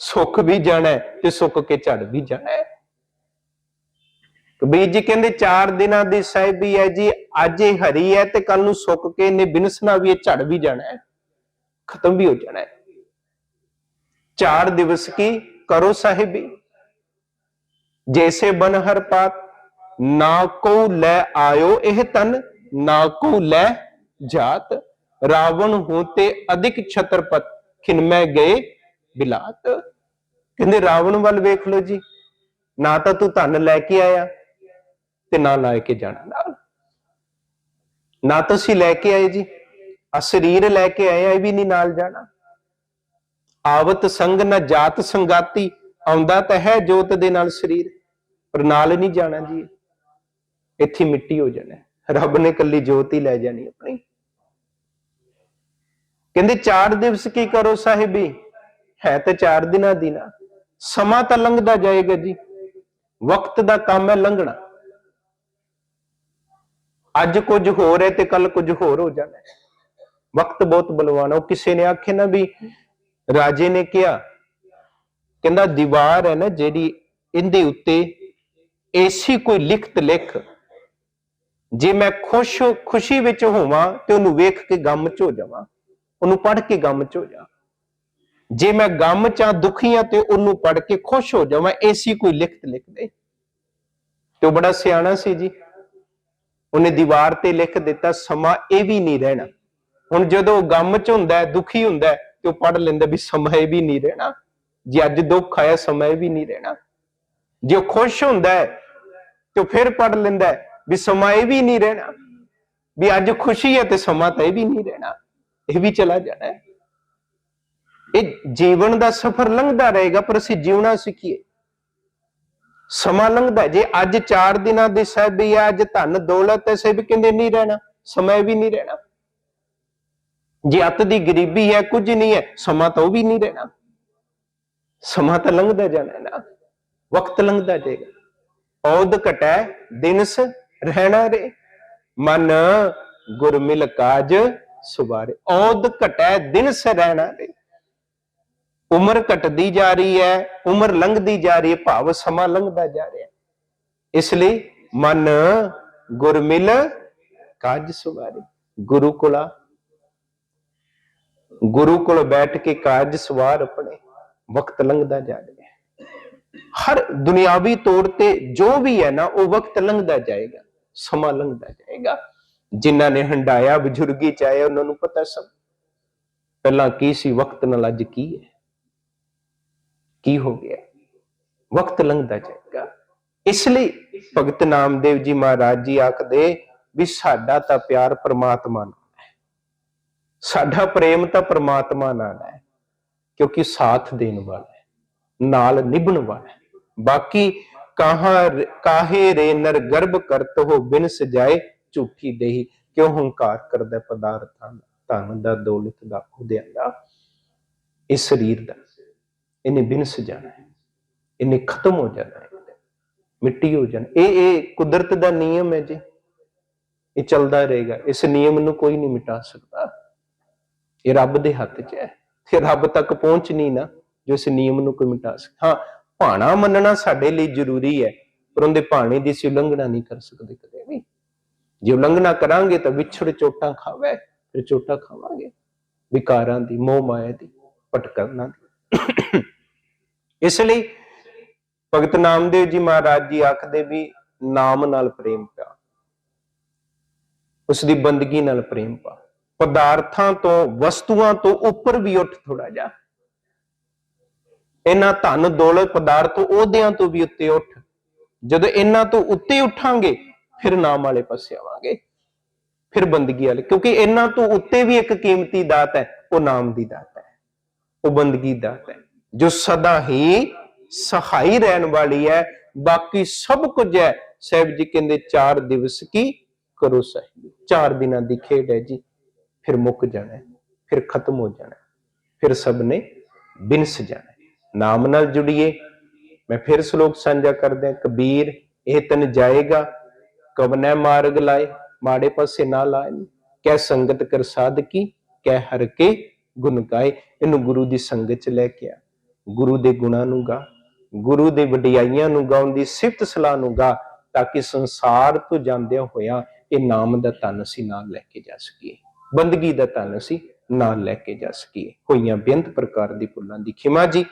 ਸੁੱਖ ਵੀ ਜਾਣਾ ਤੇ ਸੁੱਕ ਕੇ ਝੜ ਵੀ ਜਾਣਾ ਕਬੀਰ ਜੀ ਕਹਿੰਦੇ ਚਾਰ ਦਿਨਾਂ ਦੀ ਸਾਹਿਬੀ ਹੈ ਜੀ, ਅੱਜ ਇਹ ਹਰੀ ਹੈ ਤੇ ਕੱਲ ਨੂੰ ਸੁੱਕ ਕੇ ਇਹਨੇ ਬਿਨਸਣਾ ਵੀ ਇਹ ਝੜ ਵੀ ਜਾਣਾ ਖਤਮ ਵੀ ਹੋ ਜਾਣਾ ਚਾਰ ਦਿਵਸ ਕੀ ਕਰੋ ਸਾਹਿਬੀ ਜੈਸੇ ਬਨਹਰ ਪਾਤ, ਨਾ ਕੋ ਲੈ ਆਇਓ ਇਹ ਤਨ, ਨਾ ਕੋ ਲੈ ਜਾਤ। ਰਾਵਣ ਹੋ ਤੇ ਅਧਿਕ ਛਤਰਪਤ, ਖਿਨਮੈ ਗਏ ਬਿਲਾਤ। ਕਹਿੰਦੇ, ਰਾਵਣ ਵੱਲ ਵੇਖ ਲੋ ਜੀ, ਨਾ ਤਾਂ ਤੂੰ ਧਨ ਲੈ ਕੇ ਆਇਆ ਤੇ ਨਾ ਲੈ ਕੇ ਜਾਣਾ। ਨਾਲ ਨਾ ਤੁਸੀਂ ਲੈ ਕੇ ਆਏ ਜੀ ਆ ਸਰੀਰ ਲੈ ਕੇ ਆਏ ਆ, ਇਹ ਵੀ ਨਹੀਂ ਨਾਲ ਜਾਣਾ। ਆਵਤ ਸੰਗ ਨਾ ਜਾਤ ਸੰਗਾਤੀ, ਆਉਂਦਾ ਤਾਂ ਹੈ ਜੋਤ ਦੇ ਨਾਲ ਸਰੀਰ, ਪਰ ਨਾਲ ਨਹੀਂ ਜਾਣਾ ਜੀ। ਇੱਥੇ ਮਿੱਟੀ ਹੋ ਜਾਣਾ ਰੱਬ ਨੇ ਕੱਲੀ ਜੋਤ ਹੀ ਲੈ ਜਾਣੀ ਆਪਣੀ। ਕਹਿੰਦੇ, ਚਾਰ ਦਿਵਸ ਕੀ ਕਰੋ ਸਾਹਿਬੀ? ਹੈ ਤਾਂ ਚਾਰ ਦਿਨਾਂ ਦੀ ਨਾ। ਸਮਾਂ ਤਾਂ ਲੰਘਦਾ ਜਾਏਗਾ ਜੀ। ਵਕਤ ਦਾ ਕੰਮ ਹੈ ਲੰਘਣਾ। ਅੱਜ ਕੁਝ ਹੋਰ ਹੈ ਤੇ ਕੱਲ ਕੁਝ ਹੋਰ ਹੋ ਜਾਣਾ ਵਕਤ ਬਹੁਤ ਬਲਵਾਨ ਉਹ ਕਿਸੇ ਨੇ ਆਖਿਆ ਨਾ ਵੀ ਰਾਜੇ ਨੇ ਕਿਹਾ, ਕਹਿੰਦਾ ਦੀਵਾਰ ਹੈ ਨਾ ਜਿਹੜੀ ਇਹਦੇ ਉੱਤੇ ਐਸੀ ਕੋਈ ਲਿਖਤ ਲਿਖ। ਜੇ ਮੈਂ ਖੁਸ਼, ਖੁਸ਼ੀ ਵਿੱਚ ਹੋਵਾਂ ਤੇ ਉਹਨੂੰ ਵੇਖ ਕੇ ਗਮ ਚ ਹੋ ਜਾਵਾਂ। ਉਹਨੂੰ ਪੜ੍ਹ ਕੇ ਗਮ ਚ ਹੋ ਜਾ ਜੇ ਮੈਂ ਗਮ ਚ ਆ ਦੁਖੀ ਆ ਤੇ ਉਹਨੂੰ ਪੜ੍ਹ ਕੇ ਖੁਸ਼ ਹੋ ਜਾਵਾਂ ਐਸੀ ਕੋਈ ਲਿਖਤ ਲਿਖ ਦੇ। ਤੇ ਉਹ ਬੜਾ ਸਿਆਣਾ ਸੀ ਜੀ। ਉਹਨੇ ਦੀਵਾਰ ਤੇ ਲਿਖ ਦਿੱਤਾ, ਸਮਾਂ ਇਹ ਵੀ ਨਹੀਂ ਰਹਿਣਾ। ਹੁਣ ਜਦੋਂ ਉਹ ਗਮ ਚ ਹੁੰਦਾ ਦੁਖੀ ਹੁੰਦਾ ਤੇ ਉਹ ਪੜ੍ਹ ਲੈਂਦਾ ਵੀ ਸਮਾਂ ਇਹ ਵੀ ਨਹੀਂ ਰਹਿਣਾ। ਜੇ ਅੱਜ ਦੁੱਖ ਆਇਆ, ਸਮਾਂ ਇਹ ਵੀ ਨਹੀਂ ਰਹਿਣਾ। ਜੇ ਉਹ ਖੁਸ਼ ਹੁੰਦਾ ਤੇ ਉਹ ਫਿਰ ਪੜ੍ਹ ਲੈਂਦਾ ਵੀ ਸਮਾਂ ਇਹ ਵੀ ਨਹੀਂ ਰਹਿਣਾ। ਵੀ ਅੱਜ ਖੁਸ਼ੀ ਹੈ ਤੇ ਸਮਾਂ ਤਾਂ ਇਹ ਵੀ ਨਹੀਂ ਰਹਿਣਾ। ਇਹ ਵੀ ਚਲਾ ਜਾਣਾ ਹੈ। ਇਹ ਜੀਵਨ ਦਾ ਸਫ਼ਰ ਲੰਘਦਾ ਰਹੇਗਾ, ਪਰ ਅਸੀਂ ਜਿਉਣਾ ਸਿੱਖੀਏ। ਸਮਾਂ ਲੰਘਦਾ, ਜੇ ਅੱਜ 4 ਦਿਨਾਂ ਦੀ ਸਹਿਬੀ ਹੈ ਅੱਜ ਧਨ ਦੌਲਤ ਹੈ ਸਹਿਬ ਕਹਿੰਦੇ ਨਹੀਂ ਰਹਿਣਾ, ਸਮਾਂ ਵੀ ਨਹੀਂ ਰਹਿਣਾ। ਜੇ ਅੱਤ ਦੀ ਗਰੀਬੀ ਹੈ, ਕੁਝ ਨਹੀਂ ਹੈ, ਸਮਾਂ ਤਾਂ ਉਹ ਵੀ ਨਹੀਂ ਰਹਿਣਾ। ਸਮਾਂ ਤਾਂ ਲੰਘਦਾ ਜਾਣਾ ਨਾ, ਵਕਤ ਲੰਘਦਾ ਜਾਏਗਾ। ਔਦ ਘਟੈ, ਦਿਨਸ ਰਹਿਣਾ ਰੇ। ਮਨ ਗੁਰ ਕਾਜ ਸੁਬਾਰੇ, ਔਦ ਘਟੈ, ਦਿਨਸ ਰਹਿਣਾ ਰੇ। ਉਮਰ ਘਟਦੀ ਜਾ ਰਹੀ ਹੈ, ਉਮਰ ਲੰਘਦੀ ਜਾ ਰਹੀ ਹੈ, ਭਾਵ ਸਮਾਂ ਲੰਘਦਾ ਜਾ ਰਿਹਾ ਇਸ ਲਈ ਮਨ ਗੁਰਮਿਲ ਕਾਜ ਸੁਬਾਰੇ ਗੁਰੂ ਕੋਲਾ ਗੁਰੂ ਕੋਲ ਬੈਠ ਕੇ ਕਾਜ ਸਵਾਰ ਆਪਣੇ, ਵਕਤ ਲੰਘਦਾ ਜਾ ਰਿਹਾ ਹਰ ਦੁਨਿਆਵੀ ਤੌਰ ਤੇ ਜੋ ਵੀ ਹੈ ਨਾ, ਉਹ ਵਕਤ ਲੰਘਦਾ ਜਾਏਗਾ, ਸਮਾਂ ਲੰਘਦਾ ਜਾਏਗਾ। ਜਿਨ੍ਹਾਂ ਨੇ ਹੰਡਾਇਆ ਬਜ਼ੁਰਗੀ, ਚਾਹੇ ਉਹਨਾਂ ਨੂੰ ਪਤਾ ਸਭ, ਪਹਿਲਾਂ ਕੀ ਸੀ, ਵਕਤ ਨਾਲ ਅੱਜ ਕੀ ਹੈ? ਕੀ ਹੋ ਗਿਆ? ਵਕਤ ਲੰਘਦਾ ਜਾਏਗਾ। ਇਸ ਲਈ ਭਗਤ ਨਾਮਦੇਵ ਜੀ ਮਹਾਰਾਜ ਜੀ ਆਖਦੇ ਵੀ ਸਾਡਾ ਤਾਂ ਪਿਆਰ ਪ੍ਰਮਾਤਮਾ ਨਾਲ ਹੈ। ਸਾਡਾ ਪ੍ਰੇਮ ਤਾਂ ਪ੍ਰਮਾਤਮਾ ਨਾਲ ਹੈ, ਕਿਉਂਕਿ ਸਾਥ ਦੇਣ ਵਾਲਾ ਹੈ, ਨਾਲ ਨਿਭਣ ਵਾਲਾ ਹੈ। ਬਾਕੀ ਕਹਾਂ ਕਾਹੇ ਰੇ ਨਰ ਗਰਭ ਕਰਤ ਹੋ ਬਿਨ ਸਜਾਏ ਝੂਠੀ ਦੇਹੀ, ਕਿਉਂ ਹੰਕਾਰ ਕਰਦਾ ਪਦਾਰਥਾਂ ਦਾ, ਧਨ ਦਾ, ਦੌਲਤ ਦਾ, ਉਹਦਿਆਂ ਦਾ, ਇਸ ਸਰੀਰ ਦਾ। ਇਹਨੇ ਬਿਨਸ ਜਾਣਾ ਹੈ, ਇਹਨੇ ਖਤਮ ਹੋ ਜਾਣਾ ਹੈ ਮਿੱਟੀ ਹੋ ਜਾਣਾ, ਇਹ ਇਹ ਕੁਦਰਤ ਦਾ ਨਿਯਮ ਹੈ ਜੀ। ਇਹ ਚੱਲਦਾ ਰਹੇਗਾ, ਇਸ ਨਿਯਮ ਨੂੰ ਕੋਈ ਨਹੀਂ ਮਿਟਾ ਸਕਦਾ। ਇਹ ਰੱਬ ਦੇ ਹੱਥ 'ਚ ਹੈ, ਤੇ ਰੱਬ ਤੱਕ ਪਹੁੰਚ ਨਹੀਂ ਨਾ, ਜੋ ਇਸ ਨਿਯਮ ਨੂੰ ਕੋਈ ਮਿਟਾ ਸਕਦਾ। ਹਾਂ, ਭਾਣਾ ਮੰਨਣਾ ਸਾਡੇ ਲਈ ਜ਼ਰੂਰੀ ਹੈ, ਪਰ ਉਹਦੇ ਭਾਣੇ ਦੀ ਅਸੀਂ ਉਲੰਘਣਾ ਨਹੀਂ ਕਰ ਸਕਦੇ ਕਦੇ ਵੀ। ਜੇ ਉਲੰਘਣਾ ਕਰਾਂਗੇ ਤਾਂ ਵਿਛੜ ਚੋਟਾਂ ਖਾਵੇ, ਫਿਰ ਚੋਟਾਂ ਖਾਵਾਂਗੇ। ਵਿਕਾਰਾਂ ਦੀ, ਮੋਹ ਮਾਇਆ ਦੀ, ਭਟਕਣਾ ਦੀ। ਇਸ ਲਈ ਭਗਤ ਨਾਮਦੇਵ ਜੀ ਮਹਾਰਾਜ ਜੀ ਆਖਦੇ ਵੀ ਨਾਮ ਨਾਲ ਪ੍ਰੇਮ ਪਿਆ ਉਸ ਦੀ ਬੰਦਗੀ ਨਾਲ ਪ੍ਰੇਮ ਪਾ ਪਦਾਰਥਾਂ ਤੋਂ, ਵਸਤੂਆਂ ਤੋਂ ਉੱਪਰ ਵੀ ਉੱਠ ਥੋੜਾ ਜਾ। ਇਹਨਾਂ ਧਨ, ਦੌਲਤ, ਪਦਾਰਥ ਉਹਦਿਆਂ ਤੋਂ ਵੀ ਉੱਤੇ ਉੱਠ। ਜਦੋਂ ਇਹਨਾਂ ਤੋਂ ਉੱਤੇ ਉੱਠਾਂਗੇ, ਫਿਰ ਨਾਮ ਵਾਲੇ ਪਾਸੇ ਆਵਾਂਗੇ। ਫਿਰ ਬੰਦਗੀ ਵਾਲੇ, ਕਿਉਂਕਿ ਇਹਨਾਂ ਤੋਂ ਉੱਤੇ ਵੀ ਇੱਕ ਕੀਮਤੀ ਦਾਤ ਹੈ, ਉਹ ਨਾਮ ਦੀ ਦਾਤ ਉਹ ਬੰਦਗੀ ਦੀ ਦਾਤ ਹੈ, ਜੋ ਸਦਾ ਹੀ ਸਹਾਈ ਰਹਿਣ ਵਾਲੀ ਹੈ। ਬਾਕੀ ਸਭ ਕੁਝ ਹੈ। ਸਾਹਿਬ ਜੀ ਕਹਿੰਦੇ 4 ਦਿਵਸ ਕੀ ਕਰੋ ਸਹੀ 4 ਦਿਨਾਂ ਦੀ ਖੇਡ ਹੈ ਜੀ। ਫਿਰ ਮੁੱਕ ਜਾਣਾ ਫਿਰ ਖਤਮ ਹੋ ਜਾਣਾ ਫਿਰ ਸਭ ਨੇ ਬਿਨਸ ਜਾਣਾ ਨਾਮ ਨਾਲ ਜੁੜੀਏ। ਮੈਂ ਫਿਰ ਸ਼ਲੋਕ ਸਾਂਝਾ ਕਰਦਾ ਕਬੀਰ, ਇਹ ਤਨ ਜਾਏਗਾ ਕਵਨੈ ਮਾਰਗ ਲਾਏ, ਮਾੜੇ ਪਾਸੇ ਨਾ ਲਾਏ। ਕਹਿ ਸੰਗਤ ਕਰ ਸਾਧਕੀ ਕਹਿ ਹਰ ਕੇ ਗੁਣ ਗਾਏ, ਇਹਨੂੰ ਗੁਰੂ ਦੀ ਸੰਗਤ ਚ ਲੈ ਕੇ ਆ। ਗੁਰੂ ਦੇ ਗੁਣਾਂ ਨੂੰ ਗਾ, ਗੁਰੂ ਦੇ ਵਡਿਆਈਆਂ ਨੂੰ ਗਾਉਣ ਦੀ ਸਿਫਤ ਸਲਾਹ ਨੂੰ ਗਾ, ਤਾਂ ਕਿ ਸੰਸਾਰ ਤੋਂ ਜਾਂਦਿਆਂ ਹੋਇਆ ਇਹ ਨਾਮ ਦਾ ਧਨ ਅਸੀਂ ਨਾਲ ਲੈ ਕੇ ਜਾ ਸਕੀਏ। ਬੰਦਗੀ ਦਾ ਧਨ ਅਸੀਂ ਨਾਲ ਲੈ ਕੇ ਜਾ ਸਕੀਏ। ਹੋਈਆਂ ਬੇਅੰਤ ਪ੍ਰਕਾਰ ਦੀ ਭੁੱਲਾਂ ਦੀ ਖਿਮਾ ਜੀ।